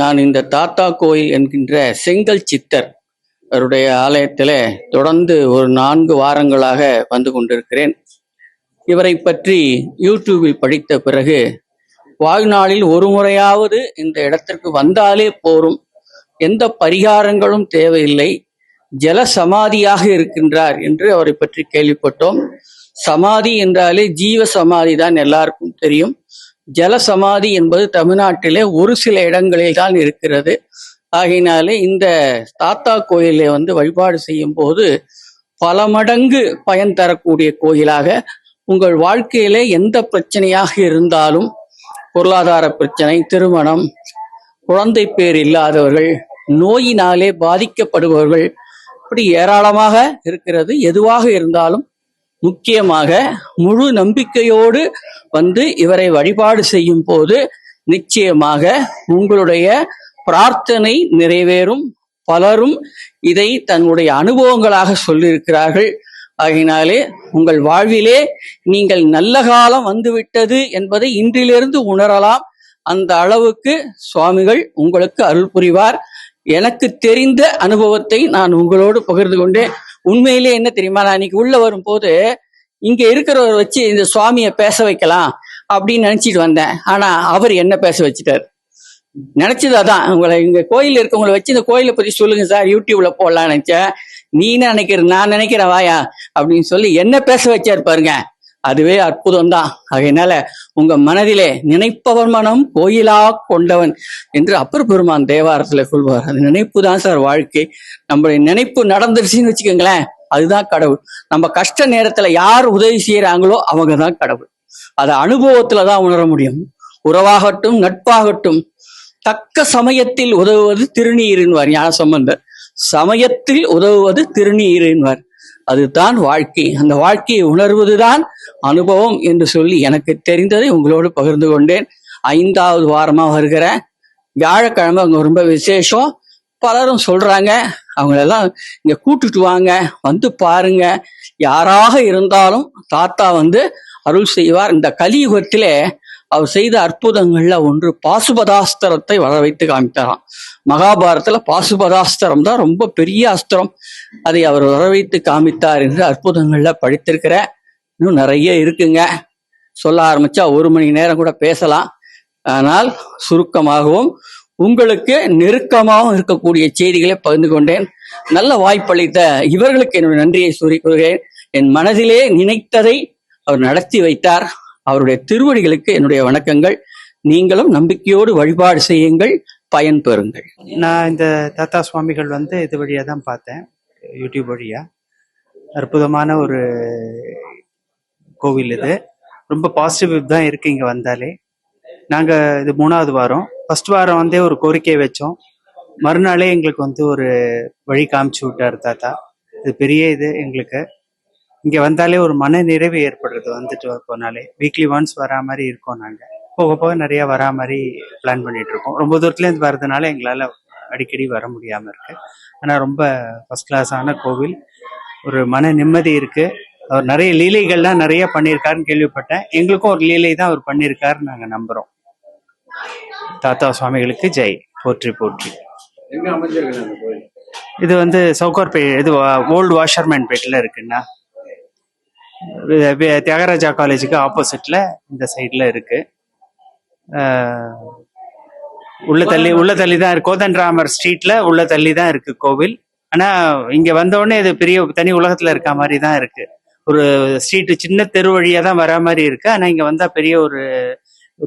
நான் இந்த தாத்தா கோயில் என்கின்ற செங்கல் சித்தர் அவருடைய ஆலயத்தில் தொடர்ந்து ஒரு நான்கு வாரங்களாக வந்து கொண்டிருக்கிறேன். இவரை பற்றி யூடியூபில் படித்த பிறகு வாழ்நாளில் ஒரு முறையாவது இந்த இடத்திற்கு வந்தாலே போரும். எந்த பரிகாரங்களும் தேவையில்லை. ஜல சமாதியாக இருக்கின்றார் என்று அவரை பற்றி கேள்விப்பட்டோம். சமாதி என்றாலே ஜீவ சமாதி தான் எல்லாருக்கும் தெரியும். ஜல சமாதி என்பது தமிழ்நாட்டிலே ஒரு சில இடங்களில் தான் இருக்கிறது. ஆகையினாலே இந்த தாத்தா கோயிலை வந்து வழிபாடு செய்யும் போது பல மடங்கு பயன் தரக்கூடிய கோயிலாக உங்கள் வாழ்க்கையிலே எந்த பிரச்சனையாக இருந்தாலும் பொருளாதார பிரச்சனை திருமணம் குழந்தை பேர் இல்லாதவர்கள் நோயினாலே பாதிக்கப்படுபவர்கள் இப்படி ஏராளமாக இருக்கிறது. எதுவாக இருந்தாலும் முக்கியமாக முழு நம்பிக்கையோடு வந்து இவரை வழிபாடு செய்யும் போது நிச்சயமாக உங்களுடைய பிரார்த்தனை நிறைவேறும். பலரும் இதை தன்னுடைய அனுபவங்களாக சொல்லியிருக்கிறார்கள். ஆகையினாலே உங்கள் வாழ்விலே நீங்கள் நல்ல காலம் வந்துவிட்டது என்பதை இன்றிலிருந்து உணரலாம். அந்த அளவுக்கு சுவாமிகள் உங்களுக்கு அருள் புரிவார். எனக்கு தெரிந்த அனுபவத்தை நான் உங்களோடு பகிர்ந்து கொண்டேன். உண்மையிலே என்ன தெரியுமா நான் இன்னைக்கு உள்ள வரும்போது இங்க இருக்கிறவர் வச்சு இந்த சுவாமியை பேச வைக்கலாம் அப்படின்னு நினைச்சிட்டு வந்தேன். ஆனா அவர் என்ன பேச வச்சுட்டார்? நினைச்சது அதான். உங்களை இங்க கோயில் இருக்கவங்களை வச்சு இந்த கோயிலை பத்தி சொல்லுங்க சார். யூடியூப்ல போடலாம்னு நினைச்சேன். நீ என்ன நினைக்கிற நான் நினைக்கிறேன் வாயா அப்படின்னு சொல்லி என்ன பேச வச்சாரு பாருங்க. அதுவே அற்புதம் தான் ஆகையினால உங்க மனதிலே நினைப்பவர் மனம் கோயிலா கொண்டவன் என்று அப்பர் பெருமான் தேவாரத்துல சொல்வார். அது நினைப்பு தான் சார் வாழ்க்கை. நம்மளுடைய நினைப்பு நடந்துருச்சுன்னு வச்சுக்கோங்களேன் அதுதான் கடவுள். நம்ம கஷ்ட நேரத்துல யார் உதவி செய்யறாங்களோ அவங்க தான் கடவுள். அதை அனுபவத்துல தான் உணர முடியும். உறவாகட்டும் நட்பாகட்டும் தக்க சமயத்தில் உதவுவது திருநீரின்வார் ஞான சம்பந்தர் சமயத்தில் உதவுவது திருநீரின்வார் அதுதான் வாழ்க்கை. அந்த வாழ்க்கையை உணர்வதுதான் அனுபவம் என்று சொல்லி எனக்கு தெரிந்ததை உங்களோடு பகிர்ந்து கொண்டேன். ஐந்தாவது வாரமாக வருகிற வியாழக்கிழமை அங்கே ரொம்ப விசேஷம். பலரும் சொல்றாங்க அவங்களெல்லாம் இங்க கூட்டிட்டு வாங்க வந்து பாருங்க. யாராக இருந்தாலும் தாத்தா வந்து அருள் செய்வார். இந்த கலியுகத்திலே அவர் செய்த அற்புதங்கள்ல ஒன்று பாசுபதாஸ்திரத்தை வர வைத்து காமித்தாராம். மகாபாரதத்துல பாசுபதாஸ்திரம் தான் ரொம்ப பெரிய அஸ்திரம். அதை அவர் வர வைத்து காமித்தார் என்று அற்புதங்கள்ல படித்திருக்கிறேன். இன்னும் நிறைய இருக்குங்க. சொல்ல ஆரம்பிச்சா ஒரு மணி நேரம் கூட பேசலாம். ஆனால் சுருக்கமாகவும் உங்களுக்கு நெருக்கமாகவும் இருக்கக்கூடிய செய்திகளை பகிர்ந்து கொண்டேன். நல்ல வாய்ப்பளித்த இவர்களுக்கு என்னுடைய நன்றியை கூறுகிறேன். என் மனதிலே நினைத்ததை அவர் நடத்தி வைத்தார். அவருடைய திருவடிகளுக்கு என்னுடைய வணக்கங்கள். நீங்களும் நம்பிக்கையோடு வழிபாடு செய்யுங்கள். பயன் பெறுங்கள். நான் இந்த தாத்தா சுவாமிகள் வந்து இது வழியாக தான் பார்த்தேன். யூடியூப் வழியா. அற்புதமான ஒரு கோவில் இது. ரொம்ப பாசிட்டிவ் தான் இருக்கு இங்க வந்தாலே. நாங்க இது மூணாவது வாரம். ஃபர்ஸ்ட் வாரம் வந்தே ஒரு கோரிக்கை வச்சோம். மறுநாளே எங்களுக்கு வந்து ஒரு வழி காமிச்சு விட்டார் தாத்தா. இது பெரிய இது எங்களுக்கு. இங்க வந்தாலே ஒரு மன நிறைவு ஏற்படுறது வந்துட்டு போனாலே. வீக்லி ஒன்ஸ் வரா மாதிரி இருக்கோம் நாங்க. போக போக நிறைய வரா மாதிரி பிளான் பண்ணிட்டு இருக்கோம். ரொம்ப தூரத்துல இருந்து வர்றதுனால எங்களால அடிக்கடி வர முடியாம இருக்கு. ஆனா ரொம்ப ஃபர்ஸ்ட் கிளாஸான கோவில். ஒரு மன நிம்மதி இருக்கு. அவர் நிறைய லீலைகள்லாம் நிறைய பண்ணியிருக்காருன்னு கேள்விப்பட்டேன். எங்களுக்கும் ஒரு லீலை தான் அவர் பண்ணியிருக்காருன்னு நாங்க நம்புறோம். தாத்தா சுவாமிகளுக்கு ஜெய். போற்றி போற்றி. இது வந்து சவுகார்பே இது ஓல்டு வாஷர்மேன் பேட்டில் இருக்குண்ணா. தியாகராஜா காலேஜுக்கு ஆப்போசிட்ல இந்த சைட்ல இருக்கு. உள்ள தள்ளி உள்ள தள்ளி தான் இருக்கு. கோதண்டராமர் ஸ்ட்ரீட்ல உள்ள தள்ளி தான் இருக்கு கோவில். ஆனா இங்க வந்த இது பெரிய தனி உலகத்துல இருக்க மாதிரி தான் இருக்கு. ஒரு ஸ்ட்ரீட் சின்ன தெரு வழியா தான் வர மாதிரி இருக்கு. ஆனா இங்க வந்தா பெரிய ஒரு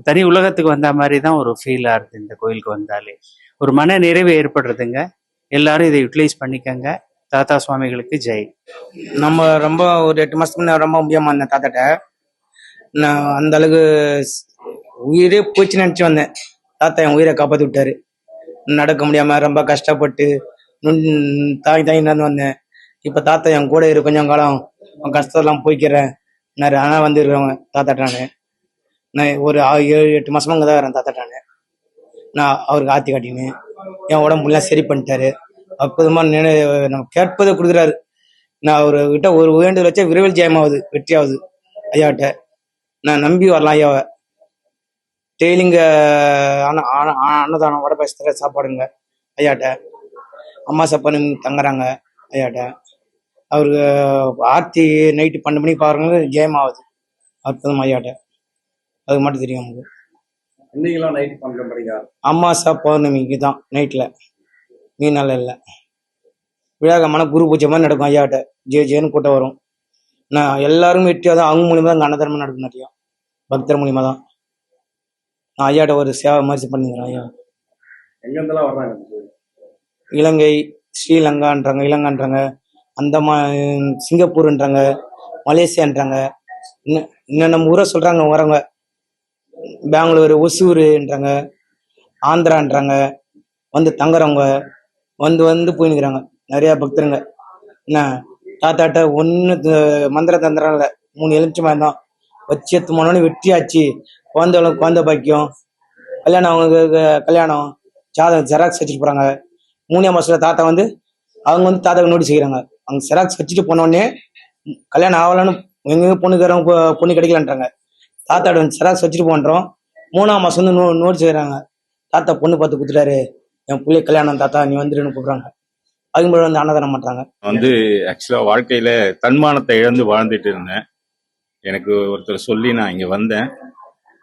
தனி உலகத்துக்கு வந்த மாதிரி தான் ஒரு ஃபீல் ஆகுது இந்த கோயிலுக்கு வந்தாலே. ஒரு மன நிறைவு ஏற்படுறதுங்க. எல்லாரும் இதை யூட்டிலைஸ் பண்ணிக்கங்க. தாத்தா சுவாமிகளுக்கு ஜெய். நம்ம ரொம்ப ஒரு எட்டு மாசத்துக்கு முன்ன ரொம்ப முடியாம இருந்தேன் தாத்தாட்ட. நான் அந்த அளவுக்கு உயிரே போச்சு நினைச்சு வந்தேன். தாத்தா என் உயிரை காப்பாத்தி விட்டாரு. நடக்க முடியாம ரொம்ப கஷ்டப்பட்டு நுண்- தாங்கி தாங்கி நடந்து வந்தேன். இப்ப தாத்தா என் கூட இரு கொஞ்சம் காலம். கஷ்டத்தெல்லாம் போய்க்கிறேன். நான் ஆனா வந்துருக்கேன் தாத்தாட்டானு நான். ஒரு ஏழு எட்டு மாசமா அங்கே தான் வரேன் தாத்தாட்டானு நான் அவருக்கு ஆத்தி காட்டினு என் உடம்புலாம் சரி பண்ணிட்டாரு. அற்புதமா நினை நம்ம கேட்பதை கொடுக்குறாரு. நான் அவர்கிட்ட ஒரு வேண்டுதல் வச்சா விரைவில் ஜெயமாகுது வெற்றியாகுது ஐயாட்ட. நான் நம்பி வரலாம் ஐயாவை. டெய்லிங்க அன்ன அன்ன- அன்னதானம் வடை சாப்பாடுங்க ஐயாட்ட. அம்மா சாப்பாடு தங்குறாங்க ஐயாட்ட. அவருக்கு ஆர்த்தி நைட்டு பன்னெண்டு மணிக்கு பாருங்க ஜெயம் ஆகுது அற்புதம் ஐயாட்ட. அது மட்டும் தெரியும் நமக்கு. இன்னைக்கெல்லாம் நைட் பன்னெண்டு மணிக்கா அமாசா பௌர்ணமிக்கு தான் நைட்டில் மீ நாள் இல்லை. விழாக்கமான குரு பூஜை மாதிரி நடக்கும் ஐயாட்ட. ஜே ஜேன்னு கூட்டம் வரும். நான் எல்லாரும் வெட்டியாக தான் அவங்க மூலியமா தான் அன்னதானமாக நடக்கும் நிறையா பக்தர் மூலியமா தான். நான் ஐயாட்ட ஒரு சேவை மாதிரி பண்ணிக்கிறேன் ஐயா. எங்க இருந்தெல்லாம் வர்றாங்க இலங்கை ஸ்ரீலங்கான்றாங்க இலங்கான்றாங்க. அந்தமா சிங்கப்பூர்ன்றாங்க மலேசியான்றாங்க. இன்னும் இன்னும் நம்ம ஊரை சொல்றாங்க வரவங்க. பெங்களூர் ஒசூருன்றாங்க. ஆந்திரான்றாங்க. வந்து தங்குறவங்க. வந்து வந்து போயினுக்கிறாங்க நிறைய பக்தருங்க என்ன? தாத்தாட்ட ஒன்று மந்திர தந்திரம் இல்லை. மூணு எலுமிச்சமாக தான். வச்சு எத்து மணி வெட்டியாச்சு. குழந்தைகளுக்கு குழந்தை பாக்கியம். கல்யாணம் அவங்களுக்கு கல்யாணம். ஜாதகம் ஜெராக்ஸ் வச்சுட்டு போகிறாங்க மூணாம் மாதத்தில் தாத்தா வந்து அவங்க வந்து தாத்தாவுக்கு நோட்டீஸ் செய்கிறாங்க அவங்க ஜெராக்ஸ் வச்சுட்டு போனோடனே கல்யாணம் ஆகலன்னு எங்க பொண்ணுக்காரங்க பொ- பொண்ணு கிடைக்கலன்றாங்க. தாத்தாட்ட வந்து ஜெராக்ஸ் வச்சுட்டு போன்றோம். மூணாம் மாதம் வந்து நோ நோட்டீஸ் செய்கிறாங்க தாத்தா பொண்ணு பார்த்து கொடுத்துட்டாரு. என் பிள்ளை கல்யாணம் தாத்தா நீ வந்துருன்னு கூப்பிடுறாங்க. அதுக்கு முன்னாடி வந்து அன்னதானம் பண்றாங்க. வந்து ஆக்சுவலா வாழ்க்கையில தன்மானத்தை இழந்து வாழ்ந்துட்டு இருந்தேன். எனக்கு ஒருத்தர் சொல்லி நான் இங்க வந்தேன்.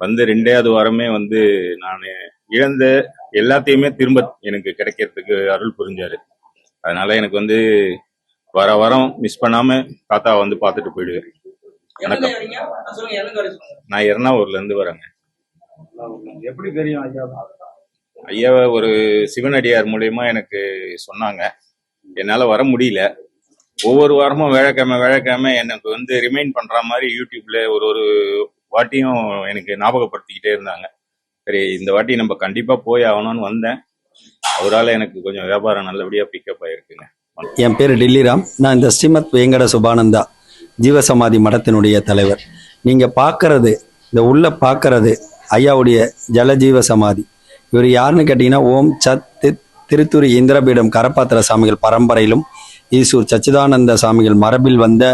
வந்து ரெண்டாவது வாரமே வந்து நான் இழந்த எல்லாத்தையுமே திரும்ப எனக்கு கிடைக்கிறதுக்கு அருள் புரிஞ்சாரு. அதனால எனக்கு வந்து வர வாரம் மிஸ் பண்ணாம தாத்தா வந்து பார்த்துட்டு போயிடுவேன் வணக்கம். நான் எர்ணாவூர்ல இருந்து வரேங்க. எப்படி தெரியும் ஐயா? ஐயாவை ஒரு சிவனடியார் மூலயமா எனக்கு சொன்னாங்க. என்னால் வர முடியல. ஒவ்வொரு வாரமும் வேலைக்கிழமை வேலைக்கிழமை எனக்கு வந்து ரிமைண்ட் பண்ணுற மாதிரி யூடியூப்ல ஒரு ஒரு வாட்டியும் எனக்கு ஞாபகப்படுத்திக்கிட்டே இருந்தாங்க. சரி இந்த வாட்டி நம்ம கண்டிப்பாக போய் ஆகணும்னு வந்தேன். அவரால் எனக்கு கொஞ்சம் வியாபாரம் நல்லபடியாக பிக்கப் ஆயிருக்குங்க. என் பேர் டில்லிராம். நான் இந்த ஸ்ரீமத் வெங்கட சுபானந்தா ஜீவசமாதி மடத்தினுடைய தலைவர். நீங்கள் பார்க்கறது இந்த உள்ள பார்க்கறது ஐயாவுடைய ஜலஜீவ சமாதி இவர் யாருன்னு கேட்டிங்கன்னா ஓம் சத் திருத்துறை இந்திரபீடம் கரப்பாத்திர சாமிகள் பரம்பரையிலும் ஈசூர் சச்சிதானந்த சாமிகள் மரபில் வந்த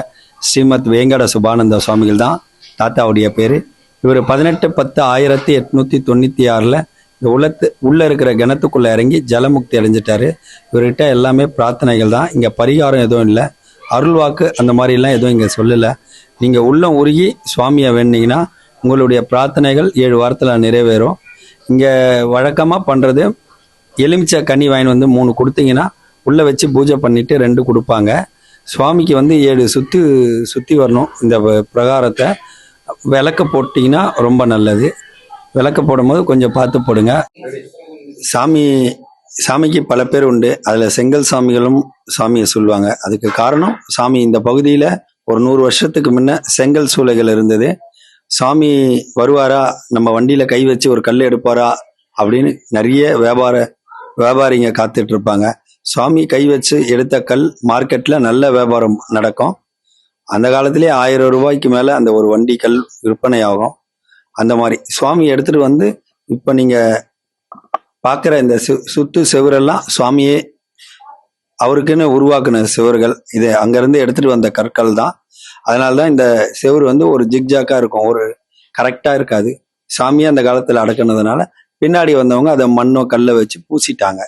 ஸ்ரீமத் வேங்கட சுபானந்த சுவாமிகள் தான் தாத்தாவுடைய பேர். இவர் பதினெட்டு பத்து ஆயிரத்தி எட்நூற்றி தொண்ணூற்றி ஆறில் இந்த உலத்து உள்ளே இருக்கிற கிணத்துக்குள்ளே இறங்கி ஜலமுக்தி அடைஞ்சிட்டாரு. இவர்கிட்ட எல்லாமே பிரார்த்தனைகள் தான். இங்கே பரிகாரம் எதுவும் இல்லை. அருள்வாக்கு அந்த மாதிரிலாம் எதுவும் இங்கே சொல்லலை. நீங்கள் உள்ளம் உருகி சுவாமியை வேண்டிங்கன்னா உங்களுடைய பிரார்த்தனைகள் ஏழு வாரத்தில் நிறைவேறும். இங்கே வழக்கமாக பண்ணுறது எலுமிச்சை கனி வாங்கி வந்து மூணு கொடுத்தீங்கன்னா உள்ளே வச்சு பூஜை பண்ணிவிட்டு ரெண்டு கொடுப்பாங்க. சுவாமிக்கு வந்து ஏழு சுற்றி சுற்றி வரணும். இந்த பிரகாரத்தை விளக்க போட்டிங்கன்னா ரொம்ப நல்லது. விளக்க போடும்போது கொஞ்சம் பார்த்து போடுங்க. சாமி சாமிக்கு பல பேர் உண்டு. அதில் செங்கல் சாமிகளும் சாமியை சொல்லுவாங்க. அதுக்கு காரணம் சாமி இந்த பகுதியில் ஒரு நூறு வருஷத்துக்கு முன்ன செங்கல் சூளைகள் இருந்தது. சாமி வருவாரா? நம்ம வண்டியில் கை வச்சு ஒரு கல் எடுப்பாரா? அப்படின்னு நிறைய வியாபார வியாபாரிங்க காத்துட்டு இருப்பாங்க சுவாமி கை வச்சு எடுத்த கல் மார்க்கெட்டில் நல்ல வியாபாரம் நடக்கும். அந்த காலத்திலே ஆயிரம் ரூபாய்க்கு மேலே அந்த ஒரு வண்டி கல் விற்பனை ஆகும் அந்த மாதிரி சுவாமி எடுத்துட்டு வந்து இப்போ நீங்க பார்க்குற இந்த சு சுத்து செவரெல்லாம் சுவாமியே அவருக்குன்னு உருவாக்குன சுவர்கள். இது அங்கேருந்து எடுத்துட்டு வந்த கற்கள் தான் அதனால தான் இந்த செவுரு வந்து ஒரு ஜிக்ஜாக்காக இருக்கும். ஒரு கரெக்டாக இருக்காது. சாமியை அந்த காலத்தில் அடக்குனதுனால பின்னாடி வந்தவங்க அதை மண்ணோ கல்லை வச்சு பூசிட்டாங்க.